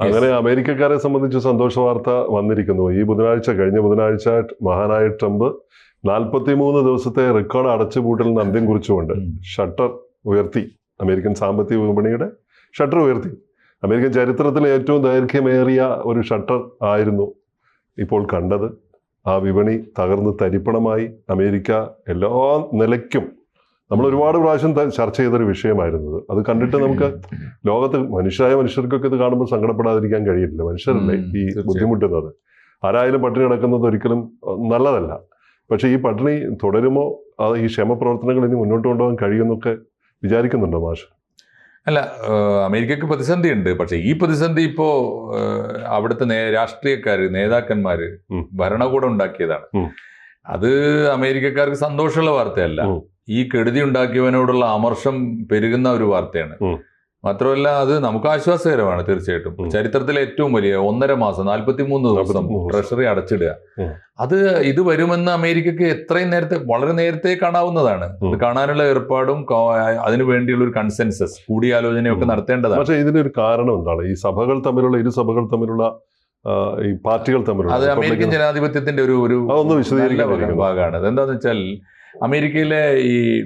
അങ്ങനെ അമേരിക്കക്കാരെ സംബന്ധിച്ച് സന്തോഷ വാർത്ത വന്നിരിക്കുന്നു. ഈ ബുധനാഴ്ച കഴിഞ്ഞ ബുധനാഴ്ച മഹാനായ ട്രംപ് നാൽപ്പത്തിമൂന്ന് ദിവസത്തെ റെക്കോർഡ് അടച്ചുപൂട്ടലിന് അന്ത്യം കുറിച്ചുകൊണ്ട് ഷട്ടർ ഉയർത്തി. അമേരിക്കൻ സാമ്പത്തിക വിപണിയുടെ ഷട്ടർ ഉയർത്തി. അമേരിക്കൻ ചരിത്രത്തിലെ ഏറ്റവും ദൈർഘ്യമേറിയ ഒരു ഷട്ടർ ആയിരുന്നു ഇപ്പോൾ കണ്ടത്. ആ വിപണി തകർന്ന് തരിപ്പണമായി. അമേരിക്ക എല്ലാ നിലയ്ക്കും നമ്മൾ ഒരുപാട് പ്രാവശ്യം ചർച്ച ചെയ്തൊരു വിഷയമായിരുന്നത്. അത് കണ്ടിട്ട് നമുക്ക് ലോകത്ത് മനുഷ്യരായ മനുഷ്യർക്കൊക്കെ ഇത് കാണുമ്പോൾ സങ്കടപ്പെടാതിരിക്കാൻ കഴിയില്ല മനുഷ്യരല്ലേ ഈ. ബുദ്ധിമുട്ടുന്നത്? ആരായാലും പട്ടിണി കിടക്കുന്നത് ഒരിക്കലും നല്ലതല്ല. പക്ഷേ ഈ പട്ടിണി തുടരുമോ? അത് ഈ ക്ഷേമ പ്രവർത്തനങ്ങൾ ഇനി മുന്നോട്ട് കൊണ്ടുപോകാൻ കഴിയുമെന്നൊക്കെ വിചാരിക്കുന്നുണ്ടോ മാഷ്? അല്ല അമേരിക്കയ്ക്ക് അമേരിക്കക്ക് പ്രതിസന്ധി ഉണ്ട് പക്ഷേ ഈ പ്രതിസന്ധി ഇപ്പോ ഏഹ് അവിടുത്തെ നേ- രാഷ്ട്രീയക്കാര് നേതാക്കന്മാര് ഉം. ഭരണകൂടം ഉണ്ടാക്കിയതാണ്. അത് അമേരിക്കക്കാർക്ക് സന്തോഷമുള്ള വാർത്തയല്ല. ഈ കെടുതി ഉണ്ടാക്കിയവനോടുള്ള അമർഷം പെരുകുന്ന ഒരു വാർത്തയാണ്. മാത്രമല്ല അത് നമുക്ക് ആശ്വാസകരമാണ് തീർച്ചയായിട്ടും. ചരിത്രത്തിലെ ഏറ്റവും വലിയ ഒന്നര മാസം നാൽപ്പത്തി മൂന്ന് ദിവസം 43 ദിവസം. ട്രഷറി അടച്ചിടുക. അത് ഇത് വരുമെന്ന് അമേരിക്കക്ക് എത്രയും നേരത്തെ വളരെ നേരത്തെ കാണാവുന്നതാണ്. ഇത് കാണാനുള്ള ഏർപ്പാടും അതിനു വേണ്ടിയുള്ള ഒരു കൺസെൻസസ് കൂടിയാലോചനയൊക്കെ. നടത്തേണ്ടതാണ്. പക്ഷേ ഇതിനൊരു കാരണം എന്താണ്? ഈ സഭകൾ തമ്മിലുള്ള ഇരു സഭകൾ തമ്മിലുള്ള ഈ പാർട്ടികൾ തമ്മിലുള്ള അത് അമേരിക്കൻ ജനാധിപത്യത്തിന്റെ ഒരു ഒരു. ഭാഗമാണ്. അതെന്താന്ന് വെച്ചാൽ അമേരിക്കയിലെ ഈ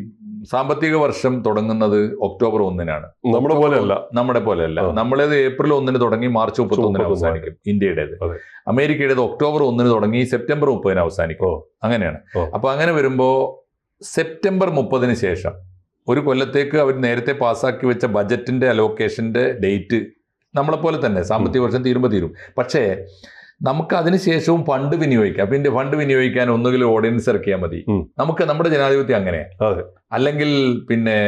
സാമ്പത്തിക വർഷം തുടങ്ങുന്നത് ഒക്ടോബർ ഒന്നിനാണ്. നമ്മുടെ പോലെയല്ല. നമ്മുടെ പോലെയല്ല. നമ്മളേത് ഏപ്രിൽ ഒന്നിന് തുടങ്ങി മാർച്ച് മുപ്പത്തി ഒന്നിന് അവസാനിക്കും ഇന്ത്യയുടേത്. അമേരിക്കയുടേത് ഒക്ടോബർ ഒന്നിന് തുടങ്ങി സെപ്റ്റംബർ മുപ്പതിന് അവസാനിക്കും. അങ്ങനെയാണ്. അപ്പൊ അങ്ങനെ വരുമ്പോ സെപ്റ്റംബർ മുപ്പതിന് ശേഷം ഒരു കൊല്ലത്തേക്ക് അവർ നേരത്തെ പാസ്സാക്കി വെച്ച ബജറ്റിന്റെ അലോക്കേഷന്റെ ഡേറ്റ് നമ്മളെപ്പോലെ തന്നെ സാമ്പത്തിക വർഷം തീരുമ്പോൾ തീരും. പക്ഷേ നമുക്ക് അതിനുശേഷവും ഫണ്ട് വിനിയോഗിക്കാം. പിന്നെ ഫണ്ട് വിനിയോഗിക്കാൻ ഒന്നുകിൽ ഓർഡിനൻസ് ഇറക്കിയാൽ മതി. നമുക്ക് നമ്മുടെ ജനാധിപത്യം അങ്ങനെ. അല്ലെങ്കിൽ പിന്നെ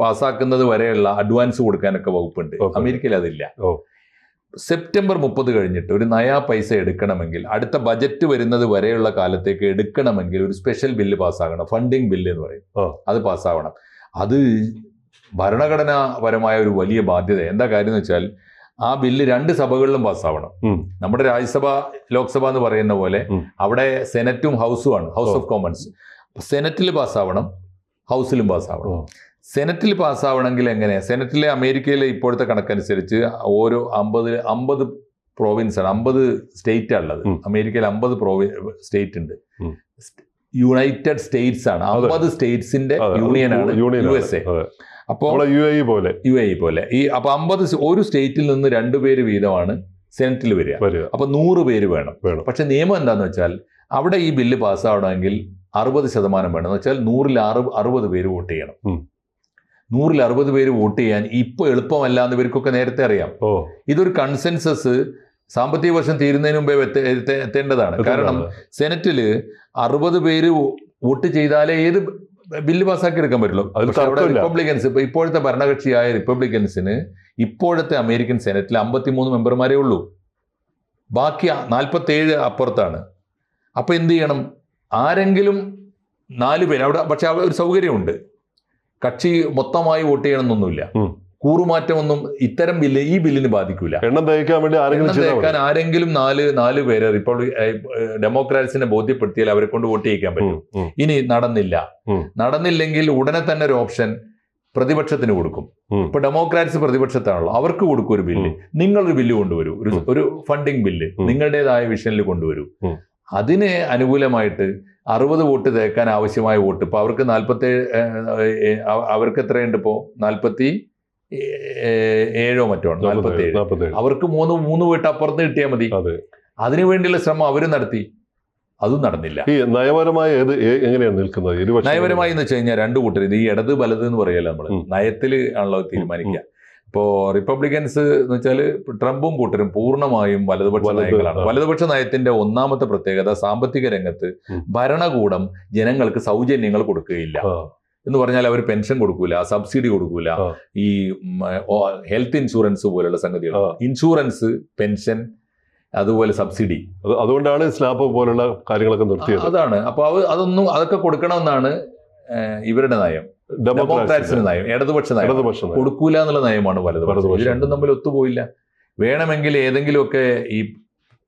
പാസ്സാക്കുന്നത് വരെയുള്ള അഡ്വാൻസ് കൊടുക്കാനൊക്കെ വകുപ്പുണ്ട്. വകുപ്പുണ്ട്. അമേരിക്കയിൽ അതില്ല. സെപ്റ്റംബർ മുപ്പത് കഴിഞ്ഞിട്ട് ഒരു നയാ പൈസ എടുക്കണമെങ്കിൽ അടുത്ത ബജറ്റ് വരുന്നത് വരെയുള്ള കാലത്തേക്ക് എടുക്കണമെങ്കിൽ ഒരു സ്പെഷ്യൽ ബില്ല് പാസ്സാകണം. ഫണ്ടിങ് ബില്ല് എന്ന് പറയും. അത് പാസ്സാവണം. അത് ഭരണഘടനാപരമായ ഒരു വലിയ ബാധ്യത. എന്താ കാര്യം എന്ന് വെച്ചാൽ ആ ബില്ല് രണ്ട് സഭകളിലും പാസ്സാവണം നമ്മുടെ രാജ്യസഭ ലോക്സഭ എന്ന് പറയുന്ന പോലെ അവിടെ സെനറ്റും ഹൗസും ആണ് ഹൗസ് ഓഫ് കോമൺസ്. സെനറ്റിൽ പാസ്സാവണം ഹൗസിലും പാസ്സാവണം സെനറ്റിൽ പാസ്സാവണമെങ്കിൽ എങ്ങനെ? സെനറ്റിലെ അമേരിക്കയിലെ ഇപ്പോഴത്തെ കണക്കനുസരിച്ച് ഓരോ അമ്പത് അമ്പത് പ്രോവിൻസാണ് ആണ് അമ്പത് സ്റ്റേറ്റ് ഉള്ളത്. അമേരിക്കയിൽ അമ്പത് പ്രോവി സ്റ്റേറ്റ് ഉണ്ട്. യുണൈറ്റഡ് സ്റ്റേറ്റ്സ് ആണ്. അമ്പത് സ്റ്റേറ്റ്സിന്റെ യൂണിയനാണ് അത്. യൂണിയൻ ആണ് യു എസ് എ. അപ്പോൾ യു എ പോലെ. യു എ പോലെ. ഈ അപ്പൊ അമ്പത് ഒരു സ്റ്റേറ്റിൽ നിന്ന് രണ്ടുപേര് വീതമാണ് സെനറ്റിൽ വരിക. അപ്പോൾ അപ്പൊ നൂറ് പേര് വേണം. വേണം. പക്ഷെ നിയമം എന്താന്ന് വെച്ചാൽ അവിടെ ഈ ബില്ല് പാസ്സാവണമെങ്കിൽ അറുപത് ശതമാനം വേണം. എന്ന് വെച്ചാൽ നൂറിൽ അറു അറുപത് പേര് വോട്ട് ചെയ്യണം. നൂറിൽ അറുപത് പേര് വോട്ട് ചെയ്യാൻ ഇപ്പൊ എളുപ്പമല്ല എന്ന് ഇവർക്കൊക്കെ നേരത്തെ അറിയാം. ഇതൊരു കൺസെൻസസ് സാമ്പത്തിക വർഷം തീരുന്നതിന് മുമ്പേ എത്ത- എത്ത- എത്തേണ്ടതാണ്. കാരണം സെനറ്റിൽ അറുപത് പേര് വോട്ട് ചെയ്താലേ ഏത് ബില്ല് പാസ്സാക്കി എടുക്കാൻ പറ്റുള്ളൂ. അതിൽ. റിപ്പബ്ലിക്കൻസ് ഇപ്പൊ ഇപ്പോഴത്തെ ഭരണകക്ഷിയായ റിപ്പബ്ലിക്കൻസിന് ഇപ്പോഴത്തെ അമേരിക്കൻ സെനറ്റിൽ അമ്പത്തിമൂന്ന് മെമ്പർമാരേ ഉള്ളൂ. ബാക്കി നാൽപ്പത്തി ഏഴ് അപ്പുറത്താണ്. അപ്പോൾ എന്ത് ചെയ്യണം? ആരെങ്കിലും നാല് പേര് അവിടെ പക്ഷെ അവിടെ ഒരു സൗകര്യമുണ്ട്. കക്ഷി മൊത്തമായി വോട്ട് ചെയ്യണമെന്നൊന്നുമില്ല. കൂറുമാറ്റമൊന്നും ഇത്തരം ബില്ല് ഈ ബില്ലിന് ബാധിക്കൂല. എണ്ണം തയ്ക്കാൻ വേണ്ടി ആരെങ്കിലും തേക്കാൻ ആരെങ്കിലും നാല് നാല് പേര് റിപ്പബ്ലിക് ഡെമോക്രാറ്റ്സിനെ ബോധ്യപ്പെടുത്തിയാൽ അവരെ കൊണ്ട് വോട്ട് ചെയ്യിക്കാൻ പറ്റും. ഇനി നടന്നില്ല. നടന്നില്ലെങ്കിൽ ഉടനെ തന്നെ ഒരു ഓപ്ഷൻ പ്രതിപക്ഷത്തിന് കൊടുക്കും. ഇപ്പൊ ഡെമോക്രാറ്റ്സ് പ്രതിപക്ഷത്താണല്ലോ അവർക്ക് കൊടുക്കും ഒരു ബില്ല്. നിങ്ങളൊരു ബില്ല് കൊണ്ടുവരൂ. ഒരു ഫണ്ടിങ് ബില്ല് നിങ്ങളുടേതായ വിഷനിൽ കൊണ്ടുവരൂ. അതിനെ അതിന് അനുകൂലമായിട്ട് അറുപത് വോട്ട് തേക്കാൻ ആവശ്യമായ വോട്ട് ഇപ്പൊ അവർക്ക് നാൽപ്പത്തി അവർക്ക് എത്രയുണ്ട് ഇപ്പോ? നാൽപ്പത്തി ഏഴോ മറ്റോ നാൽപ്പത്തേഴ് അവർക്ക് മൂന്ന് മൂന്ന് വീട്ട് അപ്പുറത്ത് കിട്ടിയാൽ മതി. അതെ. അതിനു വേണ്ടിയുള്ള ശ്രമം അവർ നടത്തി. അതും നടന്നില്ല. ഈ നയപരമായ ഏത് ഏ- എങ്ങനെയാണ് നിൽക്കുന്നത്? നയപരമായി എന്ന് വെച്ച് കഴിഞ്ഞാൽ രണ്ട് കൂട്ടർ ഇത് ഈ ഇടത് വലത് എന്ന് പറയല്ലോ നമ്മൾ. നയത്തിൽ ആണല്ലോ തീരുമാനിക്കുക. ഇപ്പോ റിപ്പബ്ലിക്കൻസ് എന്ന് വെച്ചാൽ ട്രംപും കൂട്ടരും പൂർണമായും വലതുപക്ഷ നയങ്ങളാണ്. വലതുപക്ഷ നയത്തിന്റെ ഒന്നാമത്തെ പ്രത്യേകത സാമ്പത്തിക രംഗത്ത് ഭരണകൂടം ജനങ്ങൾക്ക് സൗജന്യങ്ങൾ കൊടുക്കുകയില്ല. എന്ന് പറഞ്ഞാൽ അവർ പെൻഷൻ കൊടുക്കൂല സബ്സിഡി കൊടുക്കൂല. ഈ ഹെൽത്ത് ഇൻഷുറൻസ് പോലുള്ള സംഗതികൾ. ഇൻഷുറൻസ് പെൻഷൻ അതുപോലെ സബ്സിഡി അതുകൊണ്ടാണ് സ്ലാബ് പോലുള്ള കാര്യങ്ങളൊക്കെ നിർത്തിയത്. അതാണ്. അപ്പൊ അത് അതൊന്നും അതൊക്കെ കൊടുക്കണമെന്നാണ് ഇവരുടെ നയം. ഡെമോക്രാറ്റ്സിന്റെ നയം ഇടതുപക്ഷ നയം. ഇടതുപക്ഷം കൊടുക്കൂല എന്നുള്ള നയമാണ് വലതുപക്ഷം. ഇത് രണ്ടും തമ്മിൽ ഒത്തുപോയില്ല. വേണമെങ്കിൽ ഏതെങ്കിലുമൊക്കെ ഈ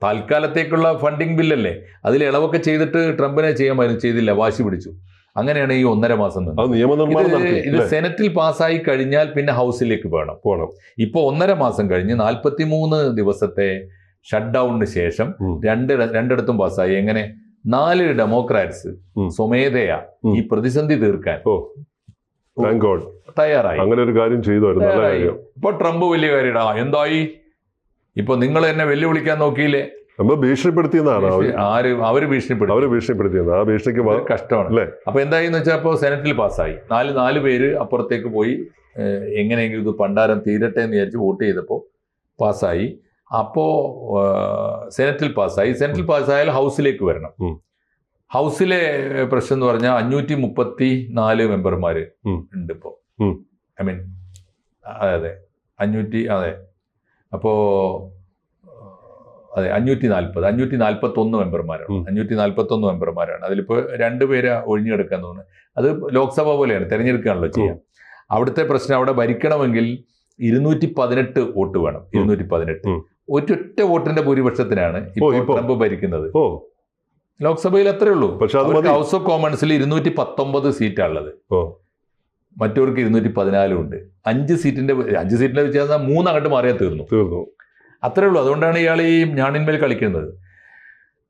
താൽക്കാലത്തേക്കുള്ള ഫണ്ടിങ് ബില്ലല്ലേ അതിൽ ഇളവൊക്കെ ചെയ്തിട്ട് ട്രംപിനെ ചെയ്യാൻ പറ്റും ചെയ്തില്ല വാശി പിടിച്ചു. അങ്ങനെയാണ് ഈ ഒന്നര മാസം ഇത് സെനറ്റിൽ പാസ്സായി കഴിഞ്ഞാൽ പിന്നെ ഹൗസിലേക്ക് വേണം. പോകണം ഇപ്പോൾ ഒന്നര മാസം കഴിഞ്ഞ് നാൽപ്പത്തി മൂന്ന് ദിവസത്തെ ഷട്ട് ഡൗണിന് ശേഷം രണ്ട് രണ്ടിടത്തും പാസ്സായി. എങ്ങനെ? നാല് ഡെമോക്രാറ്റ്സ്. സ്വമേധയാ ഈ പ്രതിസന്ധി തീർക്കാൻ തയ്യാറായി. അങ്ങനെ ഒരു കാര്യം തയ്യാറായി. ഇപ്പൊ ട്രംപ് വലിയ കാര്യടാ. എന്തായി? ഇപ്പൊ നിങ്ങൾ എന്നെ വെല്ലുവിളിക്കാൻ നോക്കിയില്ലേ? നമ്മൾ ഭീഷണിപ്പെടുത്തിയെന്നാണ് ആര് അവർ ഭീഷണിപ്പെടുത്തി. അവർ ഭീഷണിപ്പെടുത്തിയെന്ന്. ആ ഭീഷണിക്ക് കഷ്ടമാണ്. അല്ലേ? അപ്പൊ എന്തായെന്ന് വെച്ചാൽ ഇപ്പോൾ സെനറ്റിൽ പാസ്സായി. നാല് നാല് പേര് അപ്പുറത്തേക്ക് പോയി എങ്ങനെയെങ്കിലും ഇത് പണ്ടാരം തീരട്ടെ എന്ന് വിചാരിച്ച് വോട്ട് ചെയ്തപ്പോൾ പാസ്സായി. അപ്പോ സെനറ്റിൽ പാസ്സായി. സെനറ്റിൽ പാസ്സായാൽ ഹൗസിലേക്ക് വരണം. ഹൗസിലെ പ്രശ്നം എന്ന് പറഞ്ഞാൽ അഞ്ഞൂറ്റി മുപ്പത്തി നാല് മെമ്പർമാർ ഉണ്ട് ഇപ്പോ. ഐ മീൻ അതെ അതെ അഞ്ഞൂറ്റി അതെ. അപ്പോൾ അതെ അഞ്ഞൂറ്റി നാൽപ്പത് അഞ്ഞൂറ്റി നാൽപ്പത്തൊന്ന് മെമ്പർമാരാണ്. അഞ്ഞൂറ്റി നാൽപ്പത്തൊന്ന് മെമ്പർമാരാണ്. അതിലിപ്പോൾ രണ്ട് പേര് ഒഴിഞ്ഞെടുക്കാൻ തോന്നുന്നു. അത് ലോക്സഭ പോലെയാണ് തെരഞ്ഞെടുക്കാണല്ലോ ചെയ്യാം. അവിടുത്തെ പ്രശ്നം അവിടെ ഭരിക്കണമെങ്കിൽ ഇരുന്നൂറ്റി പതിനെട്ട് വോട്ട് വേണം. ഇരുന്നൂറ്റി പതിനെട്ട്. ഒറ്റൊറ്റ വോട്ടിന്റെ ഭൂരിപക്ഷത്തിനാണ് ഇപ്പോൾ ഇപ്പൊ? ട്രംപ് ഭരിക്കുന്നത്. ലോക്സഭയിൽ അത്രേ ഉള്ളൂ. പക്ഷെ ഹൗസ് ഓഫ് കോമൺസിൽ ഇരുന്നൂറ്റി പത്തൊമ്പത് സീറ്റാണുള്ളത് മറ്റവർക്ക് ഇരുന്നൂറ്റി പതിനാലും ഉണ്ട്. അഞ്ച് സീറ്റിന്റെ അഞ്ച് സീറ്റിന്റെ വ്യത്യാസം മൂന്ന് അങ്ങോട്ട് മാറിയാൽ തീർന്നു. തീർന്നു. അത്രേ ഉള്ളൂ. അതുകൊണ്ടാണ് ഇയാൾ ഈ ഞാണിന്മേൽ കളിക്കുന്നത്.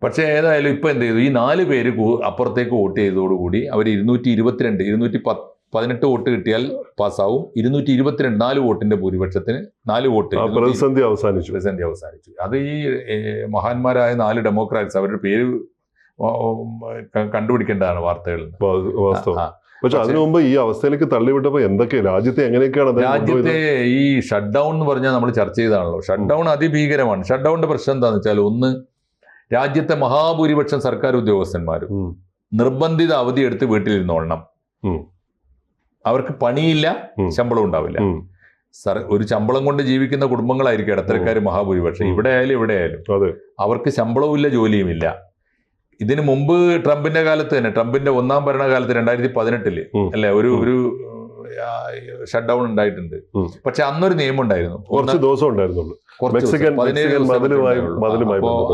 പക്ഷേ ഏതായാലും ഇപ്പോൾ എന്ത് ചെയ്തു? ഈ നാല് പേര് അപ്പുറത്തേക്ക് വോട്ട് ചെയ്തതോടുകൂടി അവർ ഇരുന്നൂറ്റി ഇരുപത്തിരണ്ട് ഇരുന്നൂറ്റി പത്ത് പതിനെട്ട് വോട്ട് കിട്ടിയാൽ പാസ്സാവും. ഇരുന്നൂറ്റി ഇരുപത്തിരണ്ട് നാല് വോട്ടിന്റെ ഭൂരിപക്ഷത്തിന് നാല് വോട്ട് പ്രതിസന്ധി അവസാനിച്ചു. പ്രതിസന്ധി അവസാനിച്ചു. അത് ഈ മഹാന്മാരായ നാല് ഡെമോക്രാറ്റ്സ് അവരുടെ പേര് കണ്ടുപിടിക്കേണ്ടതാണ് വാർത്തകളിൽ പക്ഷെ അതിനു മുമ്പ് ഈ അവസ്ഥയിലേക്ക് തള്ളിവിട്ടപ്പോ എന്തൊക്കെ? രാജ്യത്തെ എങ്ങനെയൊക്കെയാണ് രാജ്യത്തെ? ഈ ഷട്ട് ഡൗൺ എന്ന് പറഞ്ഞാൽ നമ്മൾ ചർച്ച ചെയ്താണല്ലോ. ഷട്ട് ഡൗൺ അതിഭീകരമാണ്. ഷട്ട് ഡൗണിന്റെ പ്രശ്നം എന്താണെന്ന് വെച്ചാൽ ഒന്ന് രാജ്യത്തെ മഹാഭൂരിപക്ഷം സർക്കാർ ഉദ്യോഗസ്ഥന്മാരും ഉം. നിർബന്ധിത അവധി എടുത്ത് വീട്ടിലിരുന്നോളണം. അവർക്ക് പണിയില്ല. ശമ്പളം ഉണ്ടാവില്ല. സർ ഒരു ശമ്പളം കൊണ്ട് ജീവിക്കുന്ന കുടുംബങ്ങളായിരിക്കും ഇടത്തരക്കാർ മഹാഭൂരിപക്ഷം. ഇവിടെ ആയാലും ഇവിടെ ആയാലും അവർക്ക് ശമ്പളവും ഇല്ല ജോലിയുമില്ല. ഇതിനു മുമ്പ് ട്രംപിന്റെ കാലത്ത് തന്നെ ട്രംപിന്റെ ഒന്നാം ഭരണകാലത്ത് രണ്ടായിരത്തി പതിനെട്ടിൽ അല്ലെ ഒരു ഒരു ഷട്ട് ഡൗൺ ഉണ്ടായിട്ടുണ്ട്. പക്ഷെ അന്നൊരു നിയമം ഉണ്ടായിരുന്നു കുറച്ച് ദിവസം ഉണ്ടായിരുന്നുള്ളൂ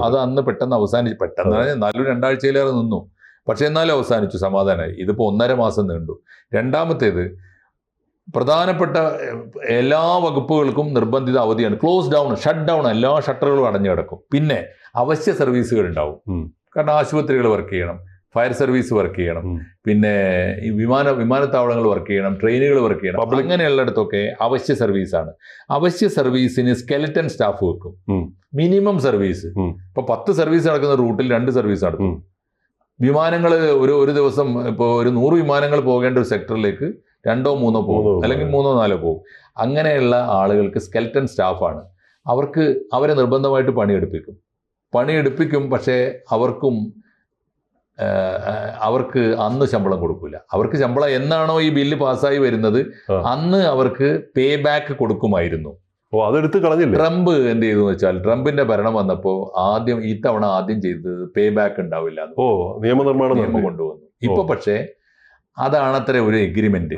അത് അന്ന് പെട്ടെന്ന് അവസാനിച്ചു. പെട്ടെന്ന് എന്നാലും രണ്ടാഴ്ചയിലേറെ നിന്നു. പക്ഷെ എന്നാലും അവസാനിച്ചു സമാധാനമായി. ഇതിപ്പോ ഒന്നര മാസം നീണ്ടു. രണ്ടാമത്തേത് പ്രധാനപ്പെട്ട എല്ലാ വകുപ്പുകൾക്കും നിർബന്ധിത അവധിയാണ്. ക്ലോസ് ഡൗൺ ഷട്ട് ഡൗൺ എല്ലാ ഷട്ടറുകളും അടഞ്ഞു കിടക്കും. പിന്നെ അവശ്യ സർവീസുകൾ ഉണ്ടാവും. കാരണം ആശുപത്രികൾ വർക്ക് ചെയ്യണം. ഫയർ സർവീസ് വർക്ക് ചെയ്യണം. പിന്നെ ഈ വിമാന വിമാനത്താവളങ്ങൾ വർക്ക് ചെയ്യണം. ട്രെയിനുകൾ വർക്ക് ചെയ്യണം. അങ്ങനെയുള്ളിടത്തൊക്കെ അവശ്യ സർവീസാണ് അവശ്യ സർവീസിന് സ്കെലറ്റൻ സ്റ്റാഫ് വെക്കും. Minimum service. ഇപ്പൊ പത്ത് സർവീസ് നടക്കുന്ന റൂട്ടിൽ രണ്ട് സർവീസ് നടത്തും. വിമാനങ്ങൾ ഒരു ഒരു ദിവസം ഇപ്പോൾ ഒരു നൂറ് വിമാനങ്ങൾ പോകേണ്ട ഒരു സെക്ടറിലേക്ക് രണ്ടോ മൂന്നോ പോകും. അല്ലെങ്കിൽ മൂന്നോ നാലോ പോകും. അങ്ങനെയുള്ള ആളുകൾക്ക് സ്കെൽറ്റൻ സ്റ്റാഫാണ് അവർക്ക് അവരെ നിർബന്ധമായിട്ട് പണിയെടുപ്പിക്കും. പണിയെടുപ്പിക്കും പക്ഷേ അവർക്കും അവർക്ക് അന്ന് ശമ്പളം കൊടുക്കില്ല അവർക്ക് ശമ്പളം എന്നാണോ ഈ ബില്ല് പാസ്സായി വരുന്നത്? അന്ന് അവർക്ക് പേ ബാക്ക് കൊടുക്കുമായിരുന്നു. ഓ അതെടുത്ത് കളഞ്ഞില്ല? ട്രംപ് എന്ത് ചെയ്തു എന്ന് വെച്ചാൽ ട്രംപിന്റെ ഭരണം വന്നപ്പോൾ ആദ്യം ഈ തവണ ആദ്യം ചെയ്തത് പേ ബാക്ക് ഉണ്ടാവില്ല ഓ നിയമനിർമ്മാണം നിയമം കൊണ്ടുവന്നു. ഇപ്പൊ പക്ഷേ അതാണത്ര ഒരു എഗ്രിമെന്റ്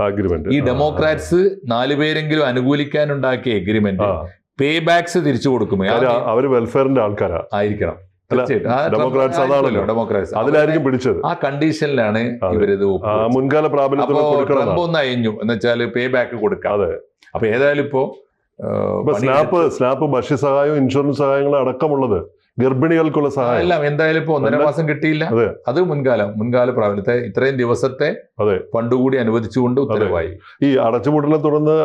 ഈ ഡെമോക്രാറ്റ്സ് നാലുപേരെങ്കിലും അനുകൂലിക്കാനുണ്ടാക്കിയ എഗ്രിമെന്റ് പേ ബാക്സ് തിരിച്ചു കൊടുക്കും അവർ വെൽഫെയറിന്റെ ആൾക്കാരാ. ആയിരിക്കണം. ഡെമോക്രാറ്റ്സ് അതാണല്ലോ. ഡെമോക്രാറ്റ്സ് അതിലായിരിക്കും പിടിച്ചത്. ആ കണ്ടീഷനിലാണ്. ഇവരിത് മുൻകാല പ്രാബല്യത്തിൽ ഒന്ന് അയഞ്ഞു. എന്ന് വെച്ചാൽ പേ ബാക്ക് കൊടുക്കാം. അതെ. അപ്പൊ ഏതായാലും ഇപ്പോ സ്നാപ്പ് സ്നാപ്പ് ഭക്ഷ്യ സഹായവും ഇൻഷുറൻസ് സഹായങ്ങളും അടക്കമുള്ളത് ഗർഭിണികൾക്കുള്ള സഹായം. എല്ലാം എന്തായാലും ഇപ്പൊ ഒന്നര മാസം കിട്ടിയില്ല. അതെ. മുൻകാലം മുൻകാല പ്രാബല്യത്തെ ഇത്രയും ദിവസത്തെ അതെ. ഫണ്ടുകൂടി അനുവദിച്ചുകൊണ്ട് ഉത്തരവായി. ഈ അടച്ചുപൂട്ടലിനെ തുടർന്ന്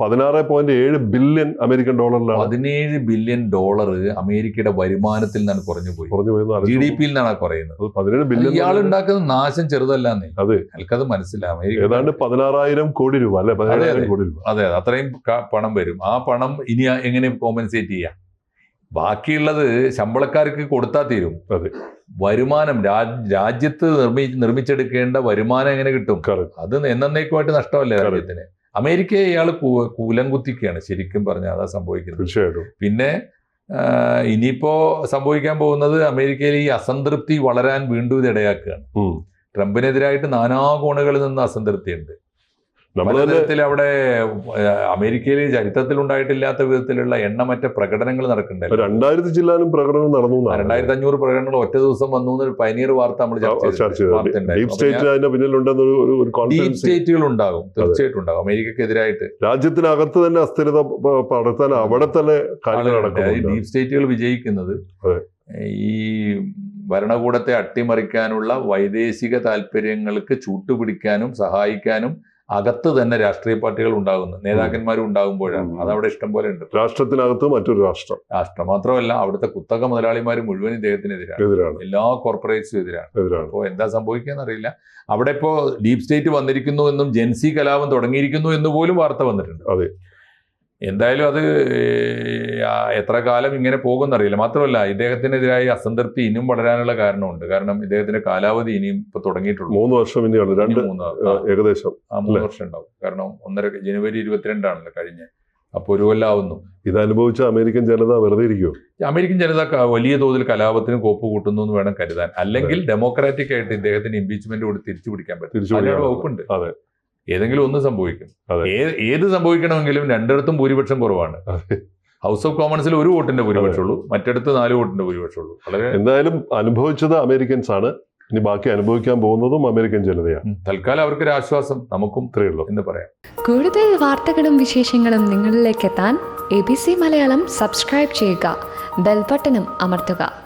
പതിനാറ് പോയിന്റ് ഏഴ് ബില്യൺ അമേരിക്കൻ ഡോളറിലാണ്. പതിനേഴ് ബില്യൺ ഡോളർ അമേരിക്കയുടെ വരുമാനത്തിൽ നിന്നാണ് കുറഞ്ഞു പോയി കുറഞ്ഞു പോയി ജി ഡി പിയിൽ നിന്നാണ് കുറയുന്നത്. പതിനേഴ് ബില്യൺ ഇയാൾ ഉണ്ടാക്കുന്ന നാശം ചെറുതല്ലാന്നേ. അതെ. എനിക്കത് മനസ്സിലാവും അമേരിക്ക ഏതാണ്ട് പതിനാറായിരം കോടി രൂപ അല്ലെ? പതിനായിരം കോടി രൂപ. അതെ അതെ, അത്രയും പണം വരും. ആ പണം ഇനി എങ്ങനെ കോമ്പൻസേറ്റ് ചെയ്യാം? ബാക്കിയുള്ളത് ശമ്പളക്കാർക്ക് കൊടുത്താൽ തീരും. അതെ. വരുമാനം രാജ്യത്ത് നിർമ്മി നിർമ്മിച്ചെടുക്കേണ്ട വരുമാനം എങ്ങനെ കിട്ടും? അത് എന്നേക്കുമായിട്ട് നഷ്ടമല്ലേ രാജ്യത്തിന്? അമേരിക്കയെ ഇയാൾ കൂലം കുത്തിക്കുകയാണ്. ശരിക്കും പറഞ്ഞാൽ അതാ സംഭവിക്കുന്നത്. തീർച്ചയായിട്ടും. പിന്നെ ഇനിയിപ്പോ സംഭവിക്കാൻ പോകുന്നത് അമേരിക്കയിൽ ഈ അസംതൃപ്തി വളരാൻ വീണ്ടും ഇത് ഇടയാക്കുകയാണ്. ട്രംപിനെതിരായിട്ട് നാനാ കോണുകളിൽ നിന്ന് അസംതൃപ്തിയുണ്ട്. പലതരത്തിൽ അവിടെ അമേരിക്കയിൽ ചരിത്രത്തിൽ ഉണ്ടായിട്ടില്ലാത്ത വിധത്തിലുള്ള എണ്ണമറ്റ പ്രകടനങ്ങൾ നടക്കുന്നുണ്ട് രണ്ടായിരത്തി ജില്ലാലും പ്രകടനം നടന്നു. രണ്ടായിരത്തി അഞ്ഞൂറ് പ്രകടനങ്ങൾ ഒറ്റ ദിവസം വന്നു എന്നൊരു പൈനീർ വാർത്ത നമ്മൾ ഡീപ് സ്റ്റേറ്റുകൾ ഉണ്ടാകും തീർച്ചയായിട്ടും ഉണ്ടാകും അമേരിക്കക്കെതിരായിട്ട് രാജ്യത്തിനകത്ത് തന്നെ അസ്ഥിരത പടർത്താൻ അവിടെ തന്നെ ഡീപ് സ്റ്റേറ്റുകൾ വിജയിക്കുന്നത് ഈ ഭരണകൂടത്തെ അട്ടിമറിക്കാനുള്ള വൈദേശിക താല്പര്യങ്ങൾക്ക് ചൂട്ടുപിടിക്കാനും സഹായിക്കാനും അകത്ത് തന്നെ രാഷ്ട്രീയ പാർട്ടികൾ ഉണ്ടാകുന്നു. നേതാക്കന്മാരും ഉണ്ടാകുമ്പോഴാണ്. അത് അതവിടെ ഇഷ്ടം പോലെ ഉണ്ട്. രാഷ്ട്രത്തിനകത്ത് മറ്റൊരു രാഷ്ട്രം. രാഷ്ട്രം മാത്രമല്ല അവിടുത്തെ കുത്തക മുതലാളിമാർ മുഴുവൻ ഇദ്ദേഹത്തിനെതിരാണ്. എല്ലാ കോർപ്പറേറ്റ്സും എതിരാണ്. അപ്പോൾ എന്താ സംഭവിക്കാന്നറിയില്ല. അറിയില്ല അവിടെ ഇപ്പോ ഡീപ് സ്റ്റേറ്റ് വന്നിരിക്കുന്നു എന്നും ജെൻസി കലാപം തുടങ്ങിയിരിക്കുന്നു എന്ന് പോലും വാർത്ത വന്നിട്ടുണ്ട്. അതെ. എന്തായാലും അത് എത്ര കാലം ഇങ്ങനെ പോകുമെന്നറിയില്ല. മാത്രമല്ല ഇദ്ദേഹത്തിനെതിരായി അസംതൃപ്തി ഇനിയും വളരാനുള്ള കാരണമുണ്ട്. കാരണം ഇദ്ദേഹത്തിന്റെ കാലാവധി ഇനിയും ഇപ്പൊ തുടങ്ങിയിട്ടുള്ളൂ. മൂന്ന് വർഷം ഇനിയാണ് രണ്ട് ഇനി മൂന്ന് ഏകദേശം ആ, മൂന്ന് വർഷം ഉണ്ടാവും. കാരണം ഒന്നര ജനുവരി ഇരുപത്തിരണ്ടാണല്ലോ കഴിഞ്ഞ. അപ്പൊ ഒരു കൊല്ലാവുന്നു ഇത് അനുഭവിച്ച അമേരിക്കൻ ജനത വെറുതെ ഇരിക്കുമോ അമേരിക്കൻ ജനത വലിയ തോതിൽ കലാപത്തിന് കോപ്പ് കൂട്ടുന്നു എന്ന് വേണം കരുതാൻ. അല്ലെങ്കിൽ ഡെമോക്രാറ്റിക് ആയിട്ട് ഇദ്ദേഹത്തിന് ഇംപീച്ച്മെന്റ് കൂടി തിരിച്ചു പിടിക്കാൻ പറ്റും. വകുപ്പുണ്ട്. അതെ. ഏതെങ്കിലും ഒന്ന് സംഭവിക്കും. ഏത് സംഭവിക്കണമെങ്കിലും രണ്ടിടത്തും ഭൂരിപക്ഷം കുറവാണ്. ഹൗസ് ഓഫ് കോമൺസിൽ ഒരു വോട്ടിന്റെ ഭൂരിപക്ഷമുള്ളൂ മറ്റിടത്ത് നാല് വോട്ടിന്റെ ഭൂരിപക്ഷമുള്ളൂ. വളരെ എന്തായാലും അനുഭവിച്ചത് അമേരിക്കൻസ് ആണ്. ഇനി ബാക്കി അനുഭവിക്കാൻ പോകുന്നതും അമേരിക്കൻ ജനതയാണ്. തൽക്കാലം അവർക്കൊരു ആശ്വാസം നമുക്കും ഇത്രയേ ഉള്ളൂ. എന്ന് പറയാം. കൂടുതൽ വാർത്തകളും വിശേഷങ്ങളും നിങ്ങളിലേക്ക് എത്താൻ A B C Malayalam subscribe ചെയ്യുക ബെൽബട്ടനും അമർത്തുക.